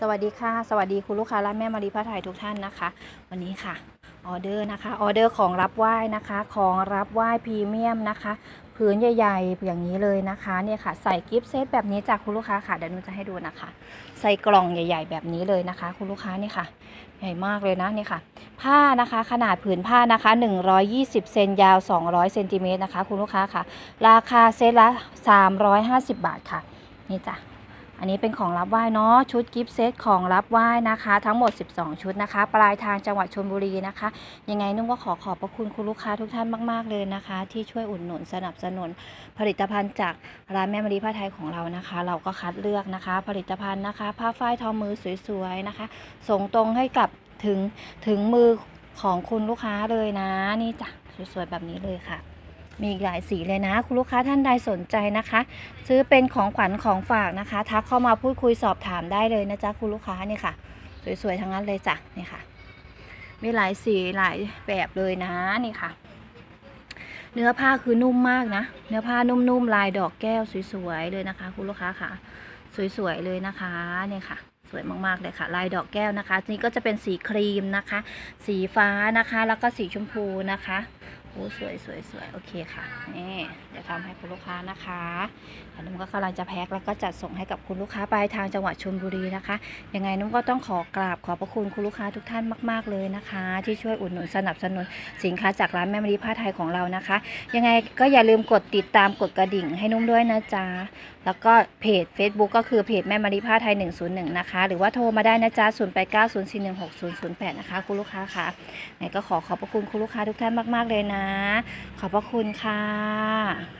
สวัสดีค่ะ สวัสดีคุณลูกค้าร้านแม่มารีผ้าไทยทุกท่านนะคะ วันนี้ค่ะออเดอร์นะคะออเดอร์ของรับไหว้นะคะ ของรับไหว้พรีเมียมนะคะผืนใหญ่ๆ อย่างนี้เลยนะคะเนี่ยค่ะใส่กิฟต์เซตแบบนี้จากคุณลูกค้าค่ะเดี๋ยวหนูจะให้ดูนะคะ ใส่กล่องใหญ่ ๆ แบบนี้เลยนะคะ คุณลูกค้านี่ค่ะใหญ่มากเลยนะนี่ค่ะ ผ้านะคะขนาดผืนผ้านะคะ 120 เซนยาว 200เซนติเมตรนะคะ คุณลูกค้าค่ะ ราคาเซตละ 350 บาทค่ะนี่จ้ะ อันนี้เป็นของรับไหว้เนาะชุดกิฟต์เซตของรับไหว้นะคะ ทั้งหมด 12 ชุดนะคะ ปลายทางจังหวัดชลบุรีนะคะ ยังไงนุ่มก็ขอขอบพระคุณคุณลูกค้าทุกท่านมากๆเลยนะคะ ที่ช่วยอุดหนุนสนับสนุน ผลิตภัณฑ์จากร้านแม่มารีผ้าไทยของเรานะคะ เราก็คัดเลือกนะคะ ผลิตภัณฑ์นะคะ ผ้าฝ้ายทอมือสวยๆนะคะ ส่งตรงให้กับถึงถึงมือของคุณลูกค้าเลยนะ นี่จ้ะสวยๆแบบนี้เลยค่ะ มีอีกหลายสีเลยนะ คุณลูกค้าท่านใดสนใจนะคะ ซื้อเป็นของขวัญของฝากนะคะ ทักเข้ามาพูดคุยสอบถามได้เลยนะจ๊ะคุณลูกค้านี่ค่ะ สวยๆทั้งนั้นเลยจ้ะนี่ค่ะ มีหลายสีหลายแบบเลยนะนี่ค่ะ เนื้อผ้าคือนุ่มมากนะ เนื้อผ้านุ่มๆลายดอกแก้วสวยๆเลยนะคะ คุณลูกค้าค่ะ สวยๆเลยนะคะเนี่ยค่ะสวยมาก ๆ เลยค่ะ ลายดอกแก้วนะคะ นี่ก็จะเป็นสีครีมนะคะ สีฟ้านะคะ แล้วก็สีชมพูนะคะ โอ้สวยสวยสวยโอเคค่ะนี่เดี๋ยวทำให้คุณลูกค้านะคะอันนุ่มก็กำลังจะแพ็คแล้วก็จัดส่งให้กับคุณลูกค้าปลายทางจังหวัดชลบุรีนะคะยังไงนุ่มก็ต้องขอกราบขอบพระคุณคุณลูกค้าทุกท่านมาก ๆเลยนะคะ ที่ช่วยอุดหนุนสนับสนุนสินค้าจากร้านแม่มรีผ้าไทยของเรานะคะ ยังไงก็อย่าลืมกดติดตามกดกระดิ่งให้นุ่มด้วยนะจ๊ะแล้วก็เพจ Facebook ก็คือเพจแม่มาริผ้าไทย 101 นะคะ หรือว่าโทรมาได้นะจ๊ะ 0890416008 นะคะ คุณลูกค้าค่ะไหนก็ขอขอบพระคุณคุณลูกค้าทุกท่านมาก ๆ เลยนะขอบพระคุณค่ะ